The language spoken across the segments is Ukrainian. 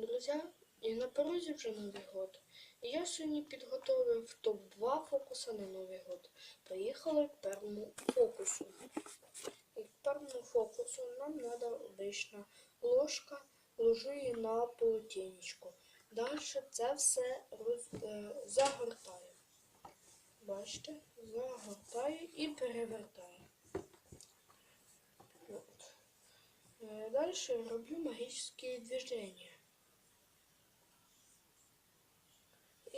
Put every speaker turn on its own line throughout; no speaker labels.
друзі! І на порозі вже Новий год. І я сьогодні підготовив топ-2 фокуса на Новий год. Поїхали к першому фокусу. І к першому фокусу нам треба обична ложка, ложу її на полотенечко. Далі це все роз... е, загортаю. Бачите, загортаю і перевертаю. Е, Дальше роблю магические движения.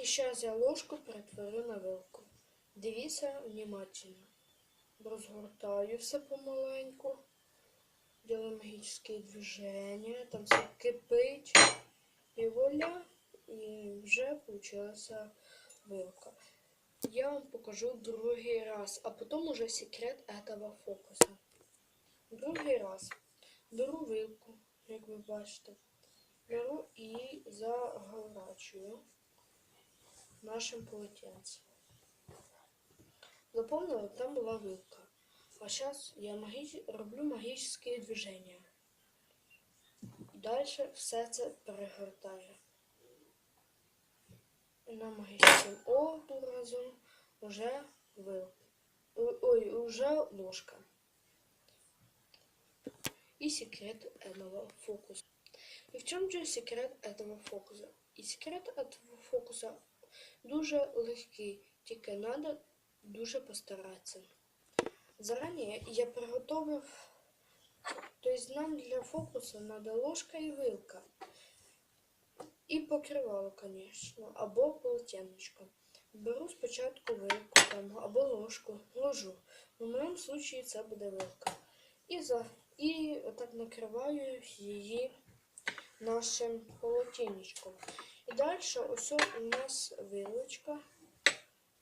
Я ложку перетворю на вилку. Дивіться внимательно. Розгортаю все помаленьку. Делаю магические движения. Там все кипить. І воля. І вже получилася вилка. Я вам покажу другий раз, а потім уже секрет этого фокуса. Другий раз. Беру вилку, як ви бачите. Беру і заворачую нашим полотенцем. Запомнила, там була вилка. А зараз я маги... роблю магічні движення. Далі все це перегортаю. І на магічним образом вже вилка. Ой, уже ложка. И секрет этого фокуса. И в чем же секрет этого фокуса? І секрет этого фокуса дуже легкий, тільки треба дуже постаратися. Зарані я приготовив, тобто нам для фокусу треба ложка і вилка. І покривало, звісно, або полотенечко. Беру спочатку вилку там, або ложку, ложу. В моєму випадку це буде вилка. І, за, і отак накриваю її нашим полотенечком. І далі ось у нас вилочка.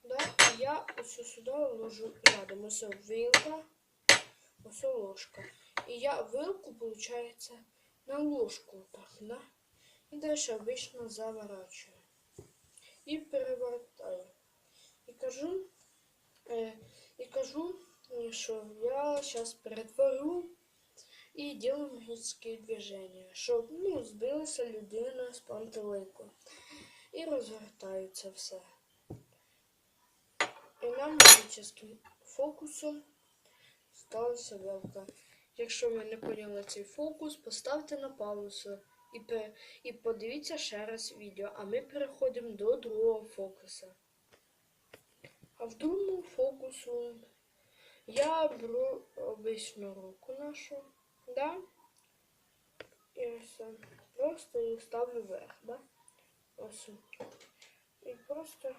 Да? І я ось сюди ложу рядом. Ось вилка, ось ложка. І я вилку, виходить, на ложку. Так, да? І далі обично заворачую. І перевертаю. І кажу, е, і кажу, що я зараз перетворю і делаю магічні движення, щоб ну, збилася людина з пантелику. І розгортаю це все. І нам магічним фокусом сталася вилка. Якщо ви не поняли цей фокус, поставте на паузу і, і подивіться ще раз відео, а ми переходимо до другого фокуса. А в другому фокусу я беру обичну руку нашу, да? І ось просто її ставлю вверх, да? Ось. І просто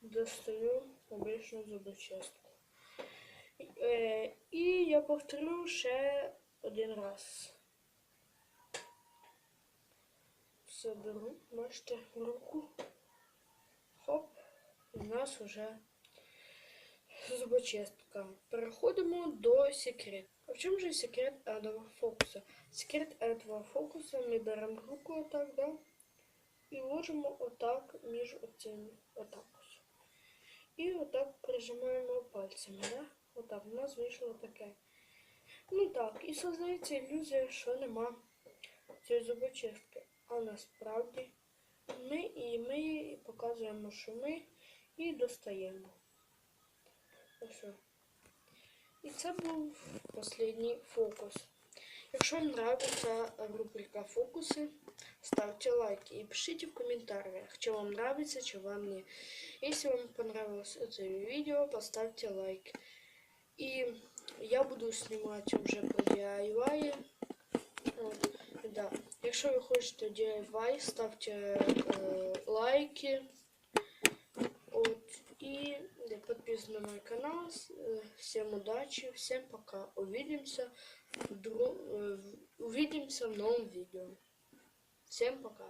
достаю обичну зубочистку. Е, і я повторю ще один раз. Все беру, бачите, руку. Хоп, і у нас вже зубочистка. Переходимо до секрету. В чому же секрет этого фокуса? Секрет этого фокуса ми беремо руку отак, да? І ложимо отак між оцими. Отак ось. І отак прижимаємо пальцями, да? Отак, у нас вийшло таке. Ну так, і создається ілюзія, що нема цієї зубочистки. А насправді ми і ми показуємо, що ми і достаємо. Ось. І це був останній фокус. Якщо вам нравится рубрика фокусы, ставьте лайки и пишите в комментариях, что вам нравится, что вам не. Если вам понравилось это видео, поставьте лайк. И я буду снимать уже по DIY. Да. Якщо ви хочете DIY, ставте е, лайки. От, и подписывайтесь на мой канал. С- э, Всем удачи, всем пока. Увидимся в, дру- э, в- увидимся в новом видео. Всем пока.